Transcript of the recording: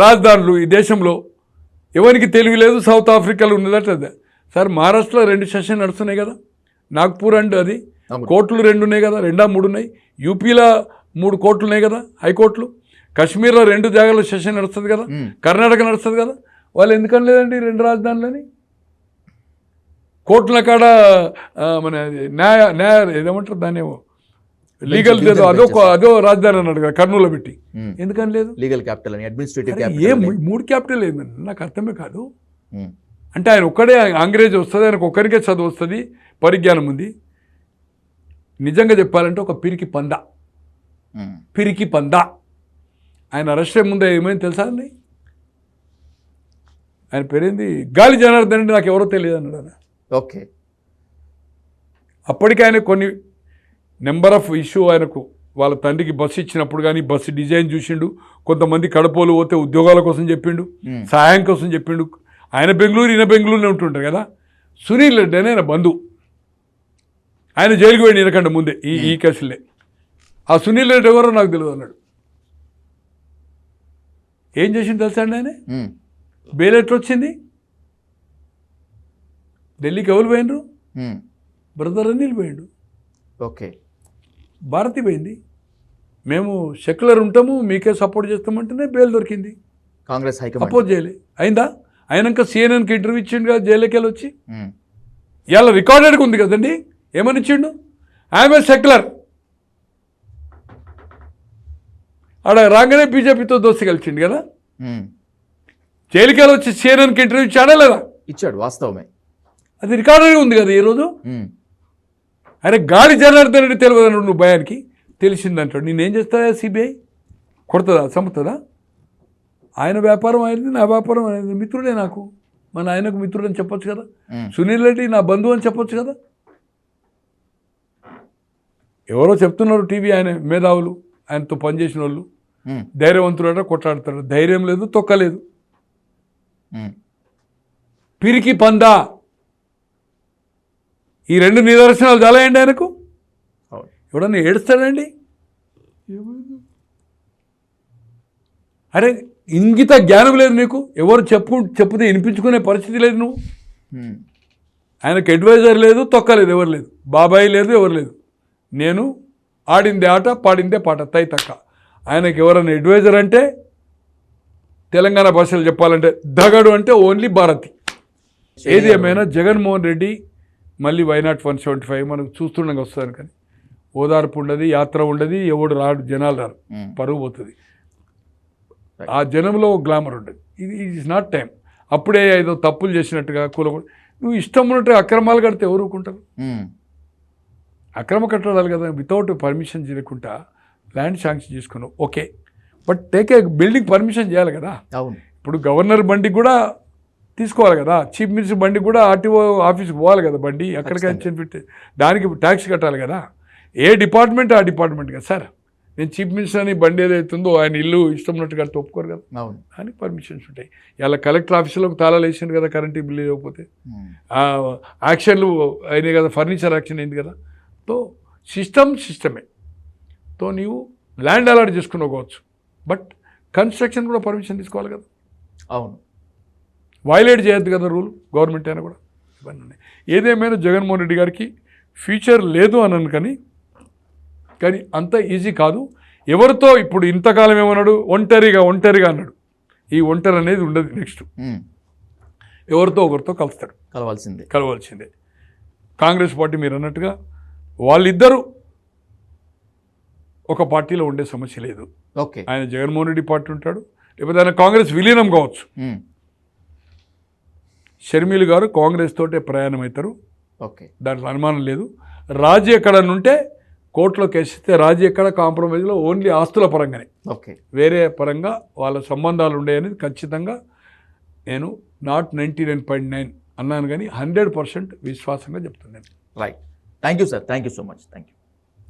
రాజధానులు ఈ దేశంలో ఎవరికి తెలివి లేదు సౌత్ ఆఫ్రికాలో ఉన్నదట. సార్ మహారాష్ట్రలో రెండు సెషన్ నడుస్తున్నాయి కదా. నాగ్పూర్ అండ్ అది. కోర్టులు రెండు ఉన్నాయి కదా రెండా మూడు ఉన్నాయి. యూపీలో మూడు కోర్టులు ఉన్నాయి కదా హైకోర్టులు. కాశ్మీర్లో రెండు జాగాలో సెషన్ నడుస్తుంది కదా. కర్ణాటక నడుస్తుంది కదా. వాళ్ళు ఎందుకని లేదండి రెండు రాజధానులని? కోర్టుల కాడ మన న్యాయ న్యాయ ఏదేమంటారు దాన్ని ఏమో? లీగల్ అదో. అదో రాజధాని అన్నాడు కదా కర్నూలు పెట్టి. మ్మ్. ఎందుకని లేదు? లీగల్ క్యాపిటల్ అని అడ్మినిస్ట్రేటివ్ ఏ మూడు క్యాపిటల్ ఏందండి నాకు అర్థమే కాదు. మ్మ్. అంటే ఆయన ఒక్కడే అంగ్రేజ్ వస్తుంది ఆయనకు ఒక్కరికే చదువు వస్తుంది పరిజ్ఞానం ఉంది. నిజంగా చెప్పాలంటే ఒక పిరికి పంద. మ్మ్. పిరికి పంద. ఆయన అరెస్ట్ అయ్యే ముందే ఏమైంది తెలుసా అండి? ఆయన పేరేంది? గాలి జనార్దన్ అంటే నాకు ఎవరో తెలియదు అన్నాడు ఓకే అప్పటికి ఆయన కొన్ని నెంబర్ ఆఫ్ ఇష్యూ ఆయనకు వాళ్ళ తండ్రికి బస్సు ఇచ్చినప్పుడు కానీ బస్సు డిజైన్ చూసిండు కొంతమంది కడపోలు పోతే ఉద్యోగాల కోసం చెప్పిండు. సహాయం కోసం చెప్పిండు. ఆయన బెంగళూరు ఈయన బెంగళూరులో ఉంటుంటారు కదా? సునీల్ రెడ్డి అని ఆయన బంధు ఆయన జైలుకు పోయింది ఈయనకంటే ముందే ఈ ఈ కేసులే. ఆ సునీల్ రెడ్డి ఎవరో నాకు తెలియదు అన్నాడు. ఏం చేసిండు తెలుసా అండి ఆయన. బెయిల్ ఎట్లా వచ్చింది? ఢిల్లీకి ఎవరు పోయినరు. బ్రదర్ అనిల్ పోయిండు. ఓకే. భారతి పోయింది. మేము సెక్యులర్ ఉంటాము మీకే సపోర్ట్ చేస్తామంటేనే బెయిల్ దొరికింది. కాంగ్రెస్ హైకమాండ్. అపోజ్ చేయలే. అయిందా? అయినాక సిఎన్ఎన్కి ఇంటర్వ్యూ ఇచ్చిండు కదా జైలుకి వెళ్ళి వచ్చి. ఇవాళ రికార్డెడ్గా ఉంది కదండి ఏమని ఇచ్చిండు? ఆమె సెక్యులర్ ఆడ రాగానే బీజేపీతో దోస్తు కలిసిండు కదా. మ్మ్. జైలుకి వెళ్ళి వచ్చి సిఎన్ఎన్కి ఇంటర్వ్యూ ఇచ్చాడా లేదా? ఇచ్చాడు వాస్తవమే. అది రికార్డెడ్గా ఉంది కదా ఈరోజు. అరే గాలి జనార్దన్ రెడ్డి తెలియదు నువ్వు భయానికి? తెలిసిందంటాడు. నేనేం చేస్తావా సిబిఐ? కొడుతుందా? చంపుతుందా? ఆయన వ్యాపారం అయింది నా వ్యాపారం అనేది మిత్రుడే నాకు. మన ఆయనకు మిత్రుడు అని చెప్పొచ్చు కదా. సునీల్ రెడ్డి నా బంధువు అని చెప్పొచ్చు కదా. ఎవరో చెప్తున్నారు టీవీ ఆయన మేధావులు. ఆయనతో పనిచేసిన వాళ్ళు. ధైర్యవంతుడట కొట్లాడతాడు. ధైర్యం లేదు తొక్కలేదు. పిరికి పందా. ఈ రెండు నిదర్శనాలు చాలాయండి ఆయనకు. ఎవడన్నా ఏడుస్తాడండి? అరే ఇంగిత జ్ఞానం లేదు నీకు? ఎవరు చెప్పు చెప్తే వినిపించుకునే పరిస్థితి లేదు నువ్వు. ఆయనకు అడ్వైజర్ లేదు తొక్కలేదు ఎవరు లేదు. బాబాయ్ లేదు ఎవరు లేదు. నేను ఆడిందే ఆట పాడిందే పాట తై తక్క. ఆయనకి ఎవరైనా అడ్వైజర్ అంటే తెలంగాణ భాషలో చెప్పాలంటే దగడు అంటే ఓన్లీ భారతి. ఏది ఏమైనా జగన్మోహన్ రెడ్డి మళ్ళీ వైనాట్ వన్ సెవెంటీ ఫైవ్ మనకు చూస్తుండగా వస్తుంది కానీ. ఓదార్పు ఉండదు యాత్ర ఉండదు ఎవడు రాడు జనాలు రారు. పరువు పోతుంది. ఆ జనంలో గ్లామర్ ఉండదు ఇది ఇట్ ఇస్ నాట్ టైం అప్పుడే ఏదో తప్పులు చేసినట్టుగా కూల నువ్వు ఇష్టం ఉన్నట్టు అక్రమాలు కడితే ఎవరు ఊరుకుంటారు? మ్మ్. అక్రమ కట్టడాలు కదా వితౌట్ పర్మిషన్ చేయకుండా ల్యాండ్ శాంక్షన్ చేసుకున్నావు. Okay but take a building permission చేయాలి కదా. అవును. ఇప్పుడు గవర్నర్ బండికి కూడా తీసుకోవాలి కదా. చీఫ్ మినిస్టర్ బండికి కూడా ఆర్టీఓ ఆఫీస్కి పోవాలి కదా బండి. ఎక్కడికైనా పెట్టి దానికి ట్యాక్స్ కట్టాలి కదా. ఏ డిపార్ట్మెంట్ ఆ డిపార్ట్మెంట్ కదా సార్. నేను చీఫ్ మినిస్టర్ అని బండి ఏదైతుందో ఆయన ఇల్లు ఇష్టం ఉన్నట్టు కడితే ఒప్పుకోరు కదా. అవును. దానికి పర్మిషన్స్ ఉంటాయి. ఇలా కలెక్టర్ ఆఫీసులోకి తాళాలు వేసిండు కదా కరెంట్ బిల్లు. ఆ యాక్షన్లు అయినాయి కదా ఫర్నిచర్ యాక్షన్ అయింది కదా. తో సిస్టమ్ సిస్టమే. తో నీవు ల్యాండ్ అలాట్ చేసుకుని పోవచ్చు బట్ కన్స్ట్రక్షన్ కూడా పర్మిషన్ తీసుకోవాలి కదా. అవును. వైలేట్ చేయొద్దు కదా రూల్ గవర్నమెంట్ అయినా కూడా ఇవన్నీ ఉన్నాయి ఏదేమైనా జగన్మోహన్ రెడ్డి గారికి ఫ్యూచర్ లేదు అని కానీ కానీ అంత ఈజీ కాదు. ఎవరితో ఇప్పుడు ఇంతకాలం ఏమన్నాడు? ఒంటరిగా ఒంటరిగా అన్నాడు. ఈ ఒంటరి అనేది ఉండదు నెక్స్ట్ మ్మ్. ఎవరితో ఒకరితో కలుస్తాడు. కలవాల్సిందే. కలవాల్సిందే. కాంగ్రెస్ పార్టీ మీరు అన్నట్టుగా వాళ్ళిద్దరూ ఒక పార్టీలో ఉండే సమస్య లేదు. ఓకే. ఆయన జగన్మోహన్ రెడ్డి పార్టీ ఉంటాడు లేకపోతే ఆయన కాంగ్రెస్ విలీనం కావచ్చు. మ్మ్. షర్మిల గారు కాంగ్రెస్ తోటే ప్రయాణం అవుతారు ఓకే. దాంట్లో అనుమానం లేదు. రాజీ ఎక్కడ ఉంటే కోర్టులో కేసిస్తే రాజీ ఎక్కడ కాంప్రమైజ్లో ఓన్లీ ఆస్తుల పరంగానే. ఓకే. వేరే పరంగా వాళ్ళ సంబంధాలు ఉండేది ఖచ్చితంగా నేను not ninety nine point nine అన్నాను కానీ హండ్రెడ్ పర్సెంట్ విశ్వాసంగా చెప్తున్నాను. Right thank you sir thank you so much thank you